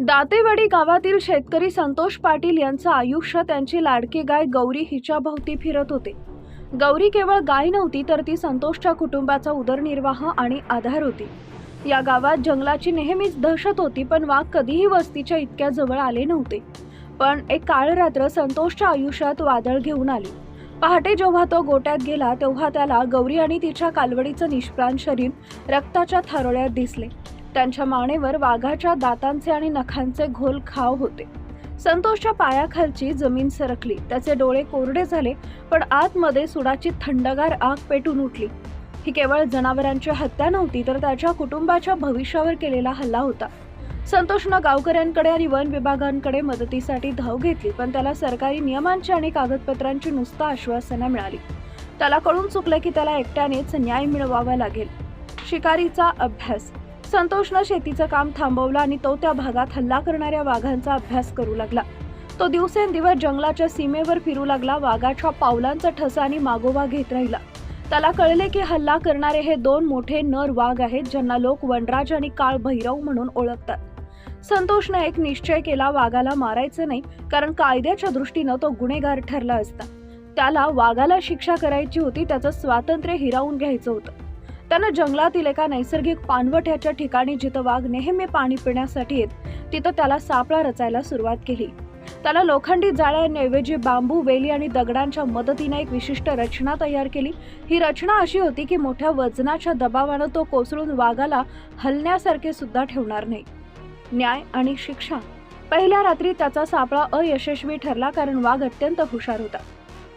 दातेवाडी गावातील शेतकरी संतोष पाटील यांचं आयुष्य त्यांची लाडकी गाय गौरी हिच्या भोवती फिरत होते. गौरी केवळ गाय नव्हती तर ती संतोषच्या कुटुंबाचा उदरनिर्वाह आणि आधार होती. या गावात जंगलाची नेहमीच दहशत होती पण वाघ कधीही वस्तीच्या इतक्या जवळ आले नव्हते. पण एक काळ रात्र संतोषच्या आयुष्यात वादळ घेऊन आली. पहाटे जेव्हा तो गोट्यात गेला तेव्हा त्याला गौरी आणि तिच्या कालवडीचं निष्प्राण शरीर रक्ताच्या थारोळ्यात दिसले. त्यांच्या मानेवर वाघाच्या दातांचे आणि नखांचे घोल खाव होते. संतोषच्या पायाखालची जमीन सरकली. त्याचे डोळे कोरडे झाले पण आतमध्ये सुडाची थंडगार आग पेटून उठली. ही केवळ जनावरांची हत्या नव्हती तर त्याच्या कुटुंबाच्या भविष्यावर केलेला हल्ला होता. संतोषनं गावकऱ्यांकडे आणि वन विभागांकडे मदतीसाठी धाव घेतली पण त्याला सरकारी नियमांची आणि कागदपत्रांची नुसता आश्वासनं मिळाली. त्याला कळून चुकलं की त्याला एकट्यानेच न्याय मिळवावा लागेल. शिकारीचा अभ्यास. संतोषनं शेतीचं काम थांबवलं आणि तो त्या भागात हल्ला करणाऱ्या वाघांचा अभ्यास करू लागला. तो दिवसेंदिवस जंगलाच्या सीमेवर फिरू लागला वाघाच्या पावलांचा ठसा आणि मागोवा घेत राहिला. त्याला कळले की हल्ला करणारे हे दोन मोठे नर वाघ आहेत ज्यांना लोक वनराज आणि काळ भैरव म्हणून ओळखतात. संतोषनं एक निश्चय केला वाघाला मारायचं नाही कारण कायद्याच्या दृष्टीनं तो गुन्हेगार ठरला असता. त्याला वाघाला शिक्षा करायची होती त्याचं स्वातंत्र्य हिरावून घ्यायचं होतं. त्यानं जंगलातील एका नैसर्गिक पानवट्याच्या ठिकाणी जिथं वाघ नेहमी पाणी पिण्यासाठी येत तिथं त्याला सापळा रचायला सुरुवात केली. त्याला लोखंडी जाळ्यांऐवजी बांबू वेली आणि दगडांच्या मदतीने एक विशिष्ट रचना तयार केली. ही रचना अशी होती की मोठ्या वजनाच्या दबावानं तो कोसळून वाघाला हलण्यासारखे सुद्धा ठेवणार नाही. न्याय आणि शिक्षा. पहिल्या रात्री त्याचा सापळा अयशस्वी ठरला कारण वाघ अत्यंत हुशार होता.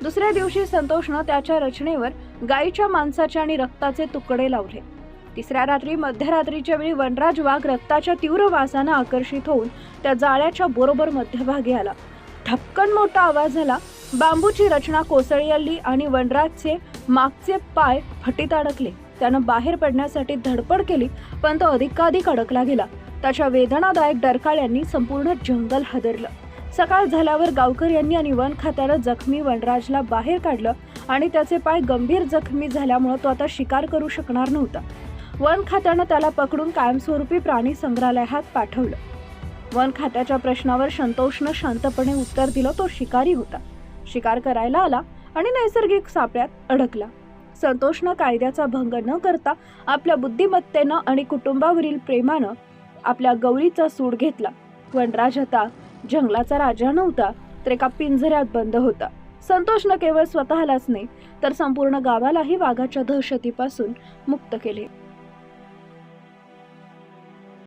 दुसऱ्या दिवशी संतोषनं त्याच्या रचनेवर गायीच्या मांसाचे आणि रक्ताचे तुकडे लावले. तिसऱ्या रात्री मध्यरात्रीच्या वेळी वनराज वाघ रक्ताच्या तीव्र वासानं आकर्षित होऊन त्या जाळ्याच्या बरोबर मध्यभागी आला. ठपकन मोठा आवाज झाला बांबूची रचना कोसळली आणि वनराजचे मागचे पाय फटीत अडकले. त्यानं बाहेर पडण्यासाठी धडपड केली पण तो अधिकाधिक अडकला गेला. त्याच्या वेदनादायक डरकाळ्यांनी संपूर्ण जंगल हादरलं. सकाळ झाल्यावर गावकर यांनी आणि वन खात्यानं जखमी वनराजला बाहेर काढलं आणि त्याचे पाय गंभीर जखमी झाल्यामुळे तो आता शिकार करू शकणार नव्हता. वन खात्यानं त्याला पकडून कायमस्वरूपी प्राणी संग्रहालयात पाठवलं. वन खात्याच्या प्रश्नावर संतोषनं शांतपणे उत्तर दिलं तो शिकारी होता. शिकार करायला आला आणि नैसर्गिक सापळ्यात अडकला. संतोषनं कायद्याचा भंग न करता आपल्या बुद्धिमत्तेनं आणि कुटुंबावरील प्रेमानं आपल्या गौरीचा सूड घेतला. वनराज आता जंगलाचा राजा नव्हता तर एका पिंजऱ्यात बंद होता. संतोष न केवळ स्वतःलाच नाही तर संपूर्ण गावालाही वाघाच्या दहशतीपासून मुक्त केले.